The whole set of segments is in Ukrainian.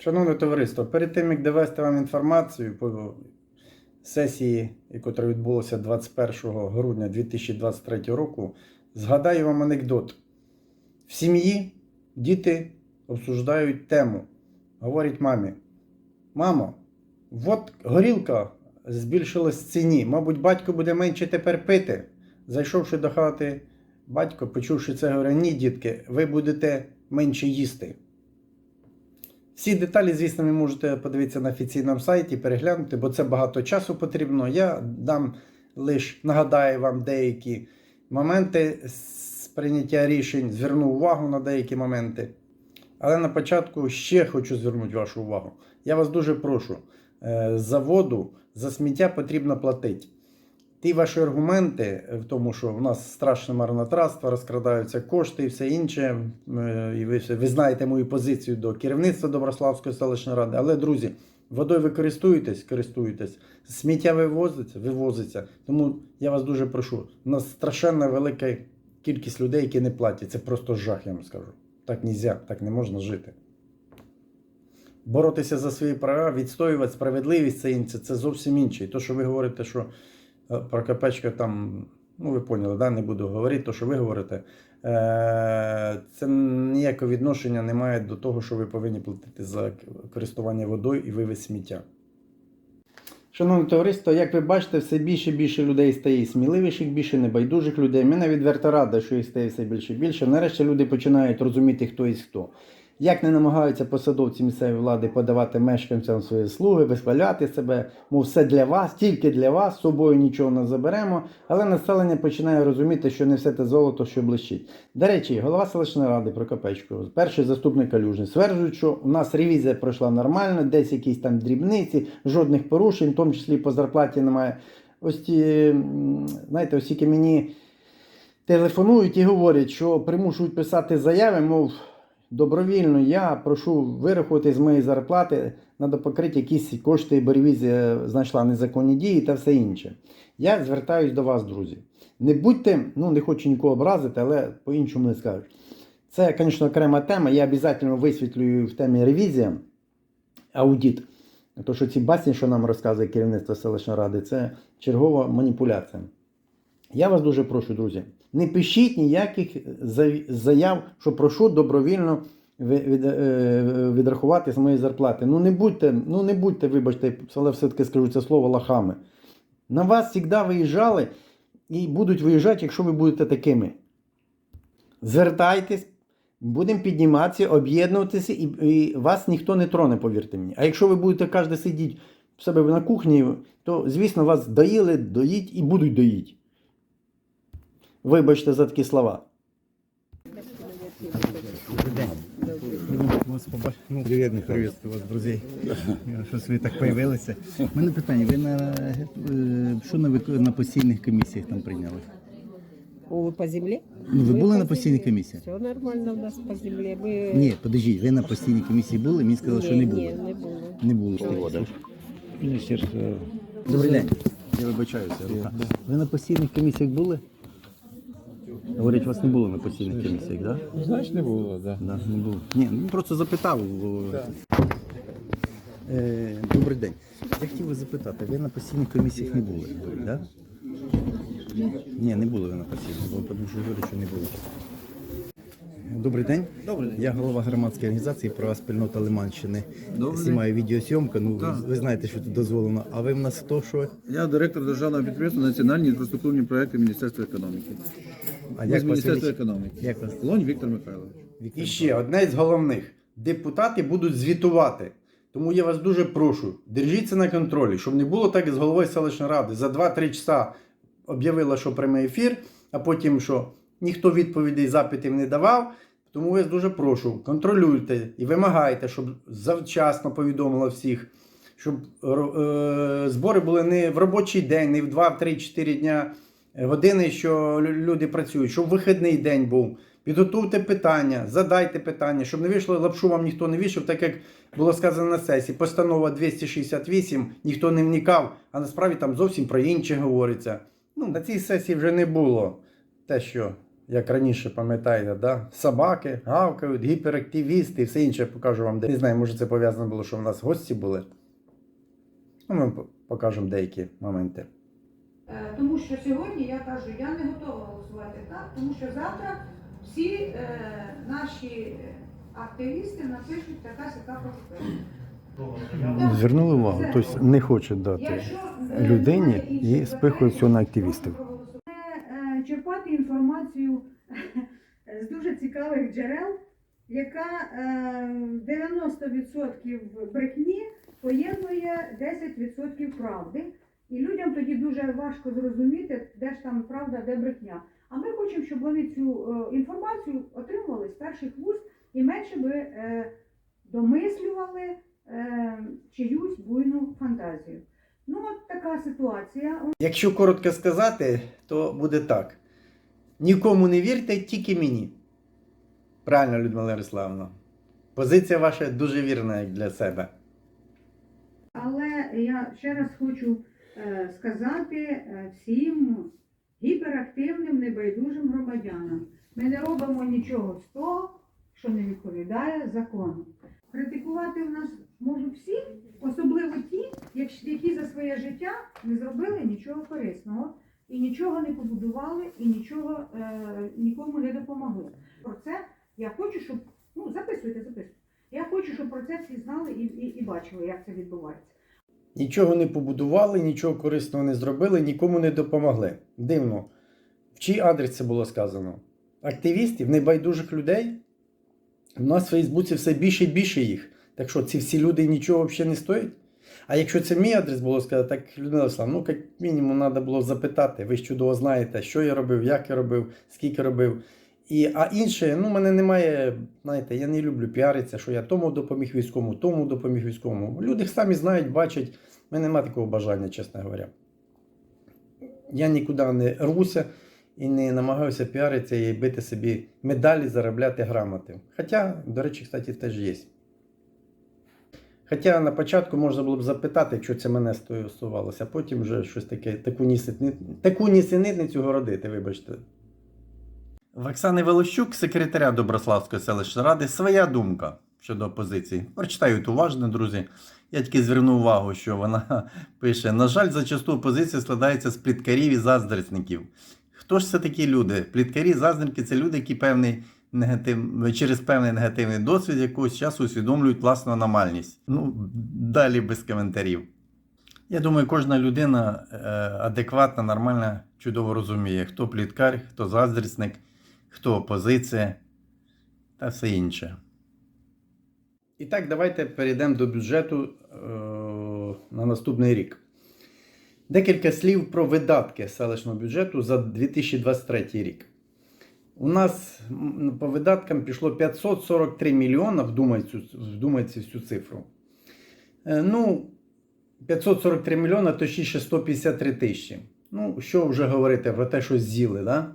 Шановне товариство, перед тим як довести вам інформацію по сесії, яка відбулася 21 грудня 2023 року, згадаю вам анекдот. В сім'ї діти обсуждають тему. Говорять мамі: Мамо, от горілка збільшилась в ціні. Мабуть, батько буде менше тепер пити. Зайшовши до хати, батько, почувши це, говорить, ні, дітки, ви будете менше їсти. Всі деталі, звісно, ви можете подивитися на офіційному сайті, переглянути, бо це багато часу потрібно. Я дам лише нагадаю вам деякі моменти з прийняття рішень, зверну увагу на деякі моменти. Але на початку ще хочу звернути вашу увагу. Я вас дуже прошу, е, за воду, за сміття потрібно платити. Ті ваші аргументи в тому, що в нас страшне марнотратство, розкрадаються кошти і все інше. е, І ви, ви знаєте мою позицію до керівництва Доброславської селищної ради. Але, друзі, водою ви користуєтесь, користуєтесь, сміття вивозиться, вивозиться. Тому я вас дуже прошу. У нас страшенна велика кількість людей, які не платять. Це просто жах, я вам скажу. Так нельзя, так не можна жити. Боротися за свої права, відстоювати справедливість це інше, це зовсім інше. І то, що ви говорите, що е, Прокопечка там, ну ви поняли, да? не буду говорити, то, що ви говорите, е, це ніякого відношення не має до того, що ви повинні платити за користування водою і вивіз сміття. Шановне товариство, як ви бачите, все більше і більше людей стає сміливіших, більше небайдужих людей. Мене відверто рада, що їх стає все більше і більше. Нарешті люди починають розуміти, хто із хто. Як не намагаються посадовці місцевої влади подавати мешканцям свої слуги, визволяти себе, мов все для вас, тільки для вас, з собою нічого не заберемо. Але населення починає розуміти, що не все те золото, що блищить. До речі, голова селищної ради Прокопечко, перший заступник Калюжний, стверджують, що у нас ревізія пройшла нормально, десь якісь там дрібниці, жодних порушень, в тому числі по зарплаті немає. Ось ті, знаєте, ось тільки мені телефонують і говорять, що примушують писати заяви, мов добровільно я прошу вирахувати з моєї зарплати, треба покрити якісь кошти, бо ревізія знайшла незаконні дії та все інше. Я звертаюсь до вас, друзі. Не будьте, ну не хочу нікого образити, але по-іншому не скажу. Це, звісно, окрема тема. Я обов'язково висвітлюю в темі ревізія, аудит. То, що ці басні, що нам розказує керівництво селищної ради, це чергова маніпуляція. Я вас дуже прошу, друзі, не пишіть ніяких заяв, що прошу добровільно е, відрахувати з моєї зарплати. Ну не будьте, ну не будьте, вибачте, але все-таки скажу це слово лахами. На вас завжди виїжджали і будуть виїжджати, якщо ви будете такими. Звертайтесь, будемо підніматися, об'єднуватися, і, і вас ніхто не троне, повірте мені. А якщо ви будете кожен сидіти в себе на кухні, то, звісно, вас доїли, доїть і будуть доїть. Вибачте за такі слова. Вас побач... ну, Привіт, Михайло. Приветствую вас, друзі. Щось ви так появилися. У мене питання, ви на, е, що на, вик- на постійних комісіях там прийняли? О, вы по земле? Ну, ви Мы були по на постійній комісії? Все нормально у нас по земле. Мы... Ні, подождіть, ви на постійній комісії були, мені сказали, що не Ні, було. ні, не було. Не було. Міністерство Добрий день. Я вибачаюся. рука. Ви на постійних комісіях були? Говорять, вас не було на постійних комісіях, так? Да? Значить не було, так. Да, не було. Ні, ну просто запитав. Е, добрий день. Я хотів вас запитати, ви на постійних комісіях не були, так? Да? Ні, не були ви на постійних, бо тому що говорю, що не було. Добрий день. Добрий день. Я голова громадської організації права спільнота Лиманщини. Добрий Знімаю відеосйомку, ну Так. ви знаєте, що тут дозволено. А ви в нас хто що? Я директор державного підприємства Національні інфраструктурні проекти Міністерства економіки. А Ми з вас Міністерства велич- економіки. Як вас? Лонь Віктор Михайлович. І ще одне з головних: депутати будуть звітувати. Тому я вас дуже прошу, держіться на контролі, щоб не було так, як з головою селищної ради. За 2-3 часа об'явила, що прямий ефір, а потім що ніхто відповідей запитів не давав. Тому я вас дуже прошу, контролюйте і вимагайте, щоб завчасно повідомило всіх, щоб ро- е, збори були не в робочий день, не в 2, 3, 4 дня е, години, що люди працюють, щоб вихідний день був. Підготуйте питання, задайте питання, щоб не вийшло лапшу вам ніхто не вийшов, так як було сказано на сесії. Постанова 268, ніхто не вникав, а насправді там зовсім про інше говориться. Ну, на цій сесії вже не було те, що як раніше пам'ятаєте, да? собаки гавкають, гіперактивісти і все інше покажу вам. Не знаю, може це пов'язано було, що в нас гості були. Ну, ми покажемо деякі моменти. Е, Тому що сьогодні я кажу, я не готова голосувати так, тому що завтра всі е, наші активісти напишуть така сяка протокол. Звернули увагу, тобто не хоче дати е, людині і спихують все на активістів. Е, черпати інформацію з дуже цікавих джерел, яка е, 90% брехні поєднує 10% правди. І людям тоді дуже важко зрозуміти, де ж там правда, де брехня. А ми хочемо, щоб вони цю е, інформацію отримували з перших вуст і менше би е, домислювали е, чиюсь буйну фантазію. Ну, от така ситуація. Якщо коротко сказати, то буде так. Нікому не вірте, тільки мені. Правильно, Людмила Ярославовна. Позиція ваша дуже вірна як для себе. Але я ще раз хочу сказати е, всім гіперактивним, небайдужим громадянам. Ми не робимо нічого з того, що не відповідає закону. Критикувати в нас можуть всі, особливо ті, які за своє життя не зробили нічого корисного і нічого не побудували, і нічого е, нікому не допомогли. Про це я хочу, щоб ну записуйте, записуйте. Я хочу, щоб про це всі знали і, і, і бачили, як це відбувається. Нічого не побудували, нічого корисного не зробили, нікому не допомогли. Дивно. В чий адрес це було сказано? Активістів, небайдужих людей? У нас в Фейсбуці все більше і більше їх. Так що ці всі люди нічого взагалі не стоять? А якщо це мій адрес було сказати, так Людмила Олександровна, ну як мінімум треба було запитати. Ви ж чудово знаєте, що я робив, як я робив, скільки робив. І, а інше, ну, в мене немає, знаєте, я не люблю піаритися, що я тому допоміг військовому, тому допоміг військовому. Люди самі знають, бачать. У мене немає такого бажання, чесно говоря. Я нікуди не рвуся і не намагаюся піаритися і бити собі медалі, заробляти грамоти. Хоча, до речі, кстати, теж є. Хоча на початку можна було б запитати, якщо це мене стосувалося, а потім вже щось таке, таку, нісени... таку нісенітницю городити, вибачте. В Оксани Волощук, секретаря Доброславської селищної ради, своя думка щодо опозиції. Прочитаю уважно, друзі. Я тільки звернув увагу, що вона пише: на жаль, зачасту опозиція складається з пліткарів і заздрісників. Хто ж це такі люди? Пліткарі, заздрники це люди, які певний негатив... через певний негативний досвід якогось часу усвідомлюють власну аномальність. Ну, далі без коментарів. Я думаю, кожна людина е, адекватна, нормальна, чудово розуміє, хто пліткар, хто заздрісник, хто опозиція та все інше. І так, давайте перейдемо до бюджету е, на наступний рік. Декілька слів про видатки селищного бюджету за 2023 рік. У нас по видаткам пішло 543 мільйона, вдумайте, вдумайте в цю цифру. Е, ну, 543 мільйона, точніше 153 тисячі. Ну, що вже говорити про те, що з'їли, да?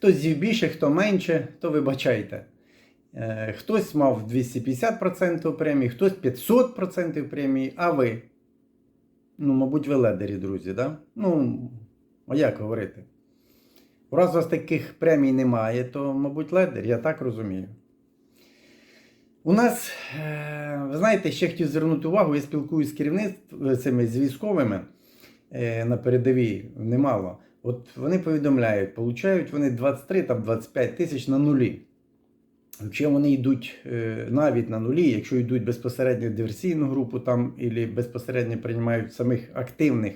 Хтось з'їв більше, хто менше, то вибачайте. Е, Хтось мав 250% премії, хтось 500% премії, а ви? Ну, мабуть, ви ледері, друзі, да? Ну, а як говорити? Раз у вас таких премій немає, то, мабуть, ледер, я так розумію. У нас, е, ви знаєте, ще хотів звернути увагу, я спілкуюся з керівництвом цими з військовими е, на передовій немало. От вони повідомляють, получають вони 23-25 тисяч на нулі. Якщо вони йдуть е, навіть на нулі, якщо йдуть безпосередньо в диверсійну групу там, або безпосередньо приймають самих активних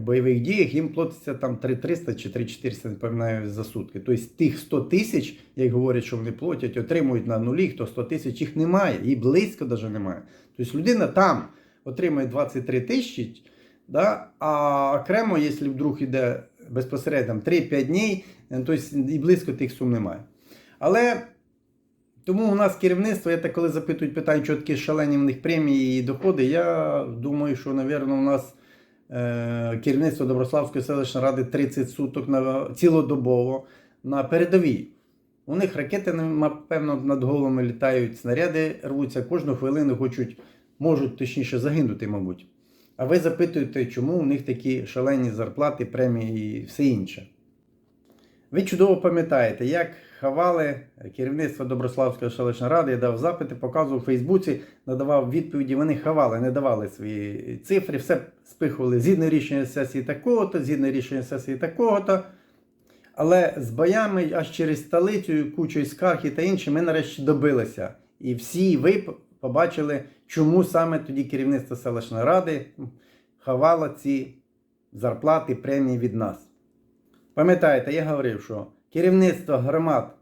бойових діях, їм платиться там 3300 чи 3400, не пам'ятаю, за сутки. Тобто тих 100 тисяч, як говорять, що вони платять, отримують на нулі, хто 100 тисяч їх немає, і близько навіть немає. Тобто людина там отримує 23 тисячі, да, а окремо, якщо вдруг йде безпосередньо 3-5 днів, то і близько тих сум немає. Але тому у нас керівництво, я так коли запитують питання, що такі шалені в них премії і доходи, я думаю, що, мабуть, у нас е, керівництво Доброславської селищної ради 30 суток на, цілодобово на передовій. У них ракети, напевно, над головами літають, снаряди рвуться, кожну хвилину хочуть, можуть точніше загинути, мабуть. А ви запитуєте, чому у них такі шалені зарплати, премії і все інше. Ви чудово пам'ятаєте, як хавали керівництво Доброславської селищної ради, я дав запити, показував у Фейсбуці, надавав відповіді. Вони хавали, не давали свої цифри, все спихували згідно рішення сесії такого-то, згідно рішення сесії такого-то. Але з боями аж через столицю, кучою скарг і та інше, ми нарешті добилися. І всі ви побачили, чому саме тоді керівництво селищної ради хавало ці зарплати, премії від нас. Пам'ятаєте, я говорив, що керівництво громад,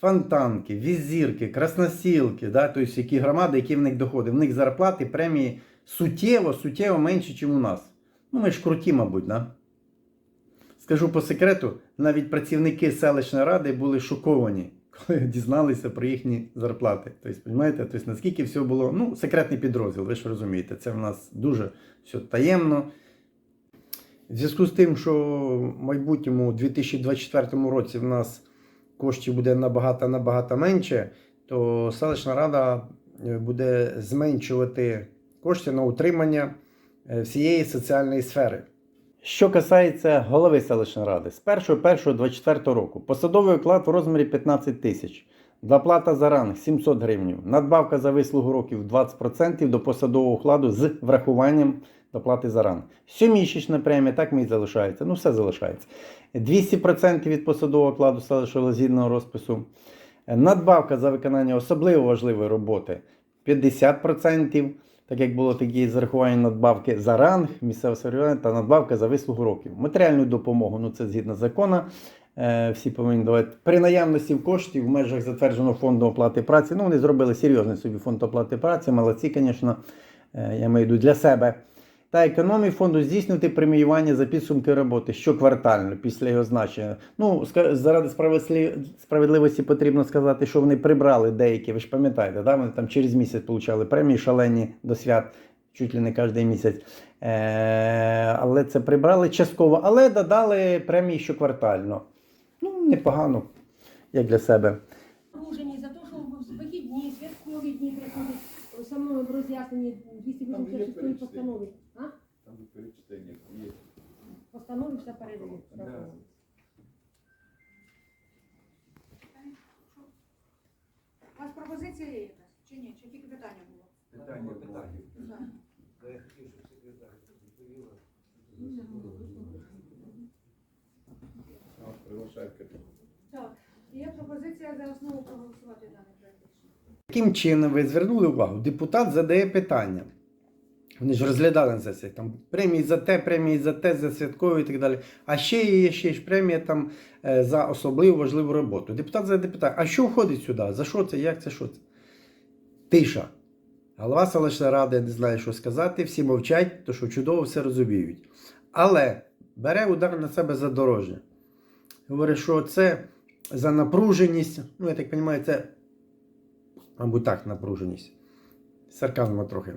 фонтанки, візірки, красносілки, да, тобто які громади, які в них доходи, в них зарплати, премії суттєво, суттєво менші, ніж у нас. Ну, ми ж круті, мабуть, да? Скажу по секрету, навіть працівники селищної ради були шоковані, коли дізналися про їхні зарплати. Тобто, розумієте, тобто, наскільки все було, ну, секретний підрозділ, ви ж розумієте, це в нас дуже все таємно. В зв'язку з тим, що в майбутньому, у 2024 році, в нас коштів буде набагато набагато менше, то селищна рада е, буде зменшувати кошти на утримання е, всієї соціальної сфери. Що касається голови селищної ради, з 1.1.24 року посадовий оклад в розмірі 15 тисяч, доплата за ранг 700 гривень, надбавка за вислугу років 20% до посадового окладу з врахуванням доплати за ранг. Щомісячна премія, так і залишається, ну все залишається. 200% від посадового окладу селищного згідного розпису. Надбавка за виконання особливо важливої роботи 50%, так як було такі зарахування надбавки за ранг, місцеве самоврядування та надбавка за вислугу років. Матеріальну допомогу, ну це згідно закону. е, Всі повинні давати при наявності коштів в межах затвердженого фонду оплати праці. Ну, вони зробили серйозний собі фонд оплати праці. Молодці, звісно, е, я маю для себе. Та економії фонду здійснювати преміювання за підсумки роботи щоквартально після його значення. Ну, заради справедливості, потрібно сказати, що вони прибрали деякі, ви ж пам'ятаєте, да? вони там через місяць отримали премії шалені до свят, чуть ли не кожен місяць. Е- але це прибрали частково, але додали премії щоквартально. Ну, непогано, як для себе. За те, що в вихідні, святкові дні приходять. Со мною в роз'ясненні 286 постанови. А? Постанови все передали. У вас пропозиція є якась? Чи ні? Чи тільки питання було? Питання питання. Так, є пропозиція за основу проголосувати даний проект рішення. Яким чином ви звернули увагу? Депутат задає питання. Вони ж розглядали на сесії там премії за те, премії за те, за святкові і так далі. А ще є ще ж премія там е, за особливо важливу роботу. Депутат задає питання, а що входить сюди? За що це? Як це? Що це? Тиша. Голова селищної ради не знає, що сказати, всі мовчать, то що чудово все розуміють. Але бере удар на себе за дорожнє. Говорить, що це за напруженість. Ну, я так розумію, це мабуть, так, напруженість. Сарказма трохи.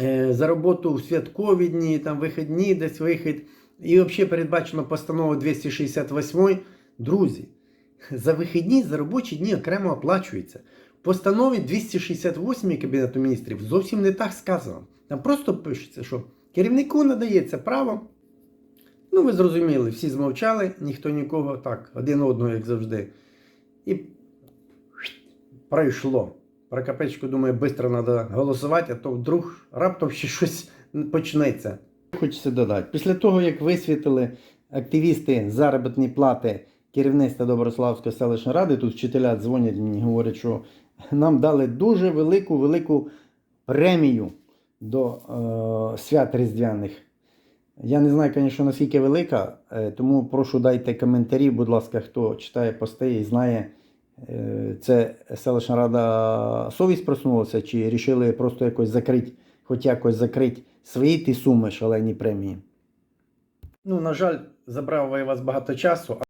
Е, за роботу в святкові дні, там вихідні, десь вихід. І взагалі передбачено постанову 268. Друзі, за вихідні, за робочі дні окремо оплачується. В постанові 268 Кабінету міністрів зовсім не так сказано. Там просто пишеться, що керівнику надається право. Ну, ви зрозуміли, всі змовчали, ніхто нікого так, один одного, як завжди. І пройшло. Прокопечко думає, швидко треба голосувати, а то вдруг раптом ще щось почнеться. Хочеться додати. Після того, як висвітили активісти заробітні плати керівництва Доброславської селищної ради, тут вчителя дзвонять мені, говорять, що нам дали дуже велику велику премію до е, свят різдвяних. Я не знаю, звісно, наскільки велика, е, тому прошу дайте коментарі, будь ласка, хто читає пости і знає, це селищна рада совість проснулася, чи вирішили просто якось закрити, хоч якось закрити свої ті суми шалені премії. Ну, на жаль, забрав я вас багато часу.